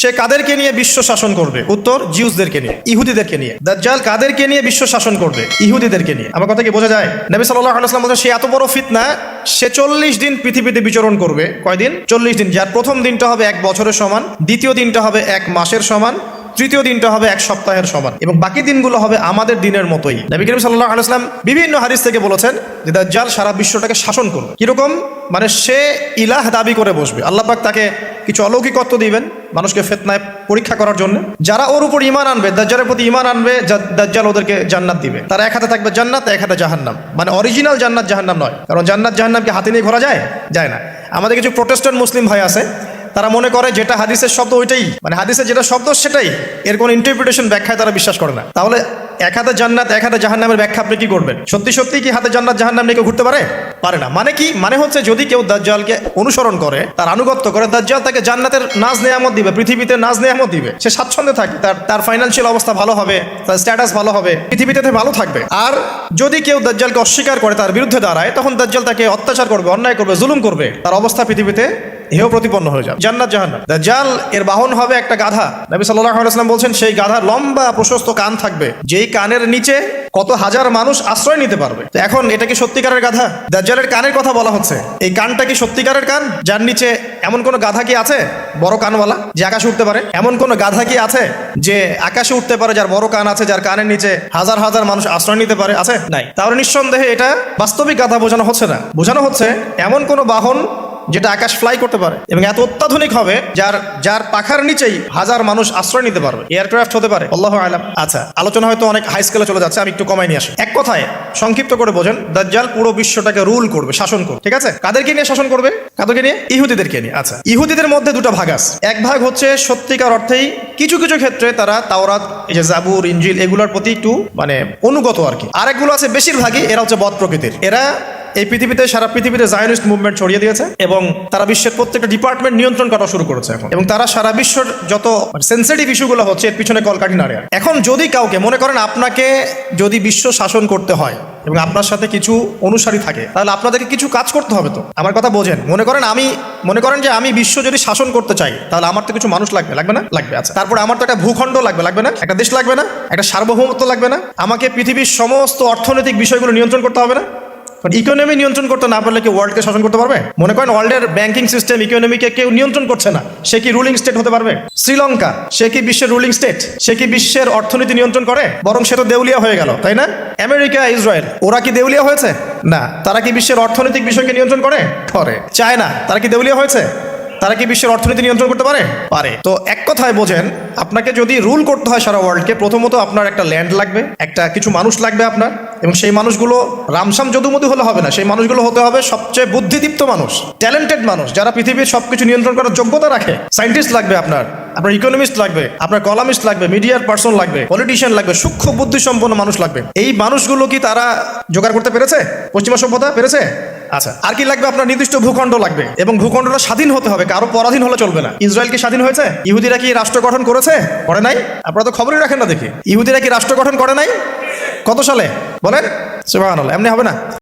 সে কাদেরকে নিয়ে বিশ্ব শাসন করবে? উত্তর, জিউসদেরকে নিয়ে, ইহুদিদেরকে নিয়ে। দাজ্জাল কাদেরকে নিয়ে বিশ্ব শাসন করবে? ইহুদিদেরকে নিয়ে। আমার কথা কি বোঝা যায়? নবী সাল্লাহ আলাইসলাম বলছেন, সে এত বড় ফিতনা, সে চল্লিশ দিন পৃথিবীতে বিচরণ করবে। কয়দিন চল্লিশ দিন। যার প্রথম দিনটা হবে এক বছরের সমান, দ্বিতীয় দিনটা হবে এক মাসের সমান, তৃতীয় দিনটা হবে এক সপ্তাহের সমান। এবং বাকি দিনগুলো হবে আমাদের দিনের মতোই। নবী করিম সাল্লাহ আলাইসলাম বিভিন্ন হাদিস থেকে বলেছেন যে, দাজ্জাল সারা বিশ্বটাকে শাসন করবে। কীরকম? মানে সে ইলাহ দাবি করে বসবে। আল্লাহ পাক তাকে কিছু অলৌকিকত্ব দিবেন মানুষকে ফেতনায় পরীক্ষা করার জন্য। যারা ওর উপর ইমান আনবে, দাজ্জালের প্রতি ইমান আনবে দাজ্জাল ওদেরকে জান্নাত দিবে। তার এক হাতে থাকবে জান্নাত, এক হাতে জাহান্নাম। মানে অরিজিনাল জান্নাত জাহান্নাম নয়। কারণ জান্নাত জাহান্নামকে হাতে নিয়ে ঘোরা যায়? যায় না। আমাদের কিছু প্রোটেস্ট্যান্ট মুসলিম ভাই আছে, তারা মনে করে যেটা হাদিসের শব্দ ওইটাই। মানে হাদিসের যেটা শব্দ সেটাই। এর কোনো ইন্টারপ্রিটেশন ব্যাখ্যায় তারা বিশ্বাস করে না। তাহলে এক হাতে জান্নাত, এক হাতে জাহান্নামের ব্যাখ্যা আপনি কি করবেন? সত্যি সত্যি কি হাতে জান্নাত, জাহান্নাম নিয়ে কেউ ঘুরতে পারে? পারে না। মানে কি? মানে হচ্ছে যদি কেউ দাজ্জালকে অনুসরণ করে, তার আনুগত্য করে, দাজ্জাল তাকে জান্নাতের নাজ নেয়ামত দিবে, পৃথিবীতে নাজ নেয়ামত দিবে। সে স্বাচ্ছন্দ্যে থাকে তার তার ফাইন্যান্সিয়াল অবস্থা ভালো হবে, তার স্ট্যাটাস ভালো হবে, পৃথিবীতে ভালো থাকবে। আর যদি কেউ দাজ্জালকে অস্বীকার করে, তার বিরুদ্ধে দাঁড়ায়, তখন দাজ্জাল তাকে অত্যাচার করবে, অন্যায় করবে, জুলুম করবে, তার অবস্থা পৃথিবীতে হেয় প্রতিপন্ন হয়ে যাবে। জান্নাত জাহান্নাম। দাজ্জাল, এর বাহন হবে একটা গাধা। নবী সাল্লাল্লাহু আলাইহি বলছেন, সেই গাধার লম্বা প্রশস্ত কান থাকবে, যেই কানের নিচে কত হাজার মানুষ আশ্রয় নিতে পারবে। তো এখন এটা কি সত্যিকারের গাধা? দাজ্জালের কানের কথা বলা হচ্ছে। এই কানটা কি সত্যিকারের কান? যার নিচে এমন কোন গাধা কি আছে? বড় কানওয়ালা, যে আকাশে উঠতে পারে। এমন কোন গাধা কি আছে, যে আকাশে উঠতে পারে যার বড় কান আছে, যার কানের নিচে হাজার হাজার মানুষ আশ্রয় নিতে পারে, আছে? নাই। তাহলে নিঃসন্দেহে এটা বাস্তবিক গাধা বোঝানো হচ্ছে না। বোঝানো হচ্ছে, এমন কোন বাহন যেটা আকাশ ফ্লাই করতে পারে এবং এত অত্যাধুনিক হবে যার যার পাখার নিচেই হাজার মানুষ আশ্রয় নিতে পারবে। এয়ারক্রাফট হতে পারে। আল্লাহ আলাম। আচ্ছা আলোচনা হয়তো অনেক হাই স্কেলে চলে যাচ্ছে, আমি একটু কমাই নিয়ে আসি। এক কথায়, সংক্ষিপ্ত করে বোঝেন, দাজ্জাল পুরো বিশ্বটাকে রুল করবে, শাসন করবে। ঠিক আছে? কাদেরকে নিয়ে শাসন করবে? কাদেরকে নিয়ে? ইহুদিদেরকে নিয়ে। আচ্ছা ইহুদিদের মধ্যে দুটো ভাগ আছে। এক ভাগ হচ্ছে সত্যিকার অর্থেই কিছু কিছু ক্ষেত্রে তারা তাওরাত, এই যে জাবুর ইঞ্জিল এগুলোর প্রতি একটু মানে অনুগত আর কি। আরেকগুলো আছে বেশিরভাগই, এরা হচ্ছে বদ প্রকৃতির। এরা এই পৃথিবীতে, সারা পৃথিবীতে জায়নিস্ট মুভমেন্ট ছড়িয়ে দিয়েছে এবং তারা বিশ্বের প্রত্যেকটা ডিপার্টমেন্ট নিয়ন্ত্রণ করা শুরু করেছে এখন। এবং তারা সারা বিশ্বের যত সেন্সিটিভ ইস্যুগুলো হচ্ছে, এর পিছনে কলকাঠি নাড়ে এখন যদি কাউকে মনে করেন আপনাকে যদি বিশ্ব শাসন করতে হয় এবং আপনার সাথে কিছু অনুসারী থাকে, তাহলে আপনাদেরকে কিছু কাজ করতে হবে তো। আমার কথা বোঝেন। মনে করেন আমি, মনে করেন যে আমি বিশ্ব যদি শাসন করতে চাই, তাহলে আমার তো কিছু মানুষ লাগবে। লাগবে না? লাগবে আচ্ছা। তারপরে আমার তো একটা ভূখণ্ড লাগবে। লাগবে না? একটা দেশ লাগবে না? একটা সার্বভৌমত্ব লাগবে না? আমাকে পৃথিবীর সমস্ত অর্থনৈতিক বিষয়গুলো নিয়ন্ত্রণ করতে হবে না? ইকোনমি নিয়ন্ত্রণ করতে না পারলে কি ওয়ার্ল্ডকে শাসন করতে পারবে? মনে করেন ওয়ার্ল্ডের ব্যাংকিং সিস্টেম ইকোনমিকে কেউ নিয়ন্ত্রণ করছে না, সে কি রুলিং স্টেট হতে পারবে? শ্রীলঙ্কা, সে কি বিশ্বের রুলিং স্টেট সে কি বিশ্বের অর্থনীতি নিয়ন্ত্রণ করে? বরং সে তো দেউলিয়া হয়ে গেল, তাই না? আমেরিকা, ইসরায়েল, ওরা কি দেউলিয়া হয়েছে? না, তারা কি বিশ্বের অর্থনৈতিক বিষয়কে নিয়ন্ত্রণ করে? করে। চায়না, তারা কি দেউলিয়া হয়েছে? তারা কি বিশ্বের অর্থনীতি নিয়ন্ত্রণ করতে পারে? পারে। তো এক কথায় বোঝেন, আপনাকে যদি রুল করতে হয় সারা ওয়ার্ল্ডকে প্রথমত আপনার একটা ল্যান্ড লাগবে, একটা কিছু মানুষ লাগবে আপনার, এবং সেই মানুষগুলো রামসাম যদুমধু হলে হবে না, সেই মানুষগুলো হতে হবে সবচেয়ে বুদ্ধিদীপ্ত মানুষ ট্যালেন্টেড মানুষ, যারা পৃথিবীর সবকিছু নিয়ন্ত্রণ করার যোগ্যতা রাখে। সায়েন্টিস্ট লাগবে আপনার আপনার ইকোনমিস্ট লাগবে, আপনার কলামিস্ট লাগবে মিডিয়ার পার্সন লাগবে পলিটিশিয়ান লাগবে, সূক্ষ্ম বুদ্ধিসম্পন্ন মানুষ লাগবে। এই মানুষগুলো কি তারা জোগাড় করতে পেরেছে? পশ্চিমা সভ্যতা পেরেছে? আচ্ছা। আর কি লাগবে? আপনার নির্দিষ্ট ভূখণ্ড লাগবে এবং ভূখণ্ডটা স্বাধীন হতে হবে। কারও পরাধীন হলে চলবে না। ইসরায়েল কি স্বাধীন হয়েছে? ইহুদিরা কি রাষ্ট্র গঠন করেছে? করে নাই? আপনারা তো খবরই রাখেন না দেখি। ইহুদিরা কি রাষ্ট্র গঠন করে নাই? কত সালে? বলেন? সুবহানাল্লাহ। এমনি হবে না?